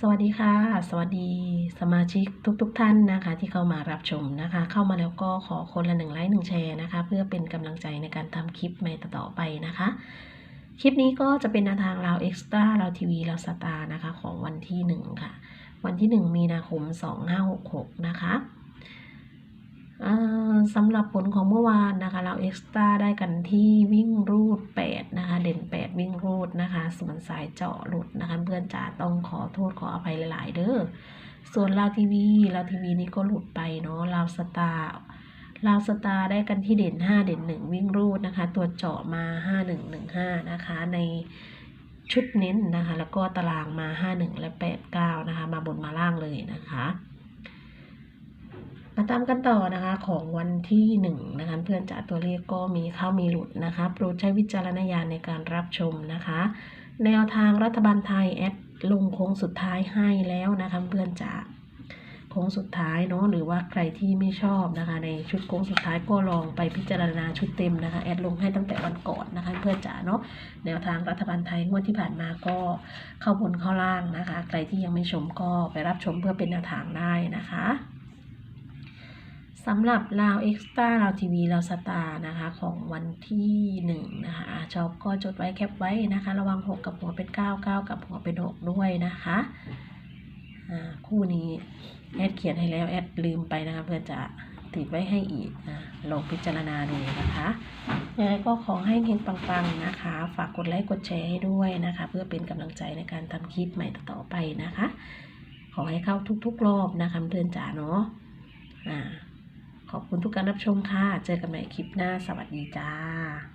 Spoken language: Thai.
สวัสดีค่ะ สวัสดีสมาชิกทุกๆทท่านนะคะ ที่เข้ามารับชมนะคะ เข้ามาแล้วก็ขอคนละหนึ่งไลค์หนึ่งแชร์นะคะ เพื่อเป็นกำลังใจในการทำคลิปใหม่ต่อไปนะคะ คลิปนี้ก็จะเป็นแนวทางเราเอ็กซ์ตร้าเราทีวีเราสตาร์นะคะ ของวันที่หนึ่งค่ะ วันที่หนึ่งมีนาคมสองห้าหกหกนะคะ สำหรับผลของเมื่อวานนะคะเราเอ็กซ์ตร้าได้กันที่วิ่งรูด 8 นะคะ เด่น 8 วิ่งรูดนะคะ ส่วนสายเจาะหลุดนะคะเพื่อนจ๋าต้องขอโทษขออภัยหลาย ๆ เด้อส่วนเราทีวีเราทีวีนี่ก็หลุดไปเนาะเราสตาร์เราสตาร์ได้กันที่เด่น 5 เด่น 1 วิ่งรูดนะคะ ตัวเจาะมา 5 1 1 5 นะคะ ในชุดเน้นนะคะ แล้วก็ตารางมา 5 1 และ 8 9 นะคะ มาบนมาล่างเลยนะคะ มาตามกันต่อนะคะของวันที่หนึ่งนะคะเพื่อนจ๋าตัวเลขก็มีเข้ามีหลุดนะคะโปรดใช้วิจารณญาณในการรับชมนะคะ แนวทางรัฐบาลไทยแอดลงโค้งสุดท้ายให้แล้วนะคะเพื่อนจ๋าโค้งสุดท้ายเนาะหรือว่าใครที่ไม่ชอบนะคะ ในชุดโค้งสุดท้ายก็ลองไปพิจารณาชุดเต็มนะคะแอดลงให้ตั้งแต่วันก่อนนะคะเพื่อนจ๋าเนาะแนวทางรัฐบาลไทยงวดที่ผ่านมาก็เข้าบนเข้าล่างนะคะ ใครที่ยังไม่ชมก็ไปรับชมเพื่อเป็นแนวทางได้นะคะ สำหรับลาวเอ็กซ์ต้าลาวทีวีลาวสตาร์นะคะ ของวันที่หนึ่งนะคะชอบก็จดไว้แคปไว้นะคะ ระวัง 6 กับหัวเป็น 9 9 กับหัวเป็น 6 ด้วยนะคะคู่นี้แอดเขียนให้แล้วแอดลืมไปนะคะเพื่อจะติดไว้ให้อีกนะลองพิจารณาดูนะคะยังไงก็ขอให้เฮงปังๆนะคะ ฝากกดไลค์กดแชร์ให้ด้วยนะคะ เพื่อเป็นกำลังใจในการทำคลิปใหม่ต่อไปนะคะ ขอให้เข้าทุกๆรอบนะคะเพื่อนจ๋าเนาะอ่า ขอบคุณทุกการรับชมค่ะ เจอกันใหม่คลิปหน้า สวัสดีจ้า